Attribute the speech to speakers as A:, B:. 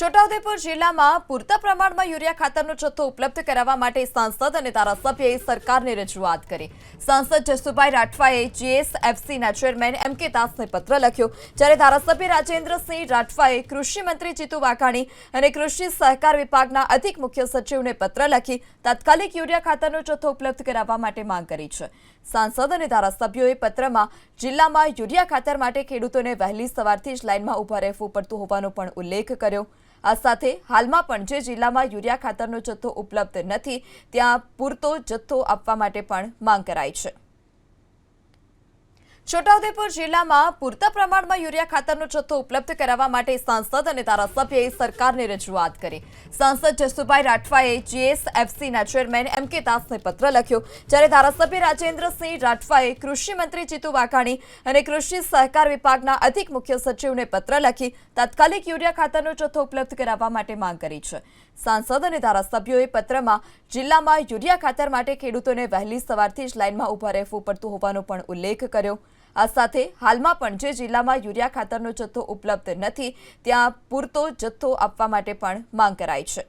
A: છોટાઉદેપુર જિલ્લામાં પૂરતા પ્રમાણમાં યુરિયા ખાતરનો જથ્થો ઉપલબ્ધ કરાવવા માટે સાંસદ અને ધારાસભ્યએ સરકારને રજૂઆત કરી. સાંસદ જસુભાઈ રાઠવાએ જીએસએફસીના ચેરમેન એમ કે દાસને પત્ર લખ્યો. જ્યારે ધારાસભ્ય રાજેન્દ્રસિંહ રાઠવાએ કૃષિ મંત્રી જીતુ વાઘાણી અને કૃષિ સહકાર વિભાગના અધિક મુખ્ય સચિવને પત્ર લખી તાત્કાલિક યુરિયા ખાતરનો જથ્થો ઉપલબ્ધ કરાવવા માટે માંગ કરી છે. સાંસદ અને ધારાસભ્યોએ પત્રમાં, જિલ્લામાં યુરિયા ખાતર માટે ખેડૂતોને વહેલી સવારથી જ લાઇનમાં ઊભા રહેવું પડતું હોવાનો પણ ઉલ્લેખ કર્યો. આ સાથે હાલમાં પણ જે જિલ્લામાં યુરિયા ખાતરનો જથ્થો ઉપલબ્ધ નથી, ત્યાં પૂરતો જથ્થો આપવા માટે પણ માંગ કરાઈ છે. છોટાઉદેપુર જિલ્લામાં પૂરતા પ્રમાણમાં યુરિયા ખાતરનો જથ્થો ઉપલબ્ધ કરાવવા માટે સાંસદ અને ધારાસભ્યએ સરકારને રજૂઆત કરી. સાંસદ જસુભાઈ રાઠવાએ જીએસએફસીના ચેરમેન એમ કે દાસને પત્ર લખ્યો. જ્યારે ધારાસભ્ય રાજેન્દ્રસિંહ રાઠવાએ કૃષિ મંત્રી જીતુ વાઘાણી અને કૃષિ સહકાર વિભાગના અધિક મુખ્ય સચિવને પત્ર લખી તાત્કાલિક યુરિયા ખાતરનો જથ્થો ઉપલબ્ધ કરાવવા માટે માંગ કરી છે. સાંસદ અને ધારાસભ્યોએ પત્રમાં, જિલ્લામાં યુરિયા ખાતર માટે ખેડૂતોને વહેલી સવારથી જ લાઇનમાં ઊભા રહેવું પડતું હોવાનો પણ ઉલ્લેખ કર્યો. આ સાથે હાલમાં પણ જે જિલ્લામાં યુરિયા ખાતરનો જથ્થો ઉપલબ્ધ નથી, ત્યાં પૂરતો જથ્થો આપવા માટે પણ માંગ કરાઈ છે.